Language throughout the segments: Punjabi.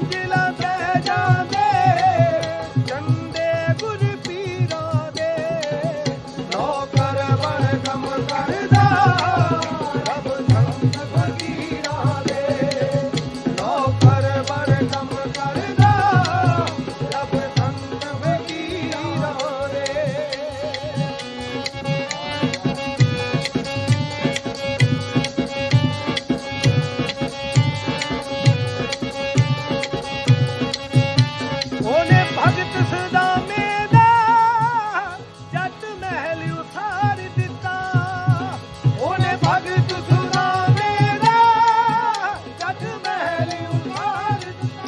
Angela. Thank you.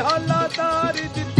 ਝਾਲਾ ਤਾਰ ਦਿੱਤੀ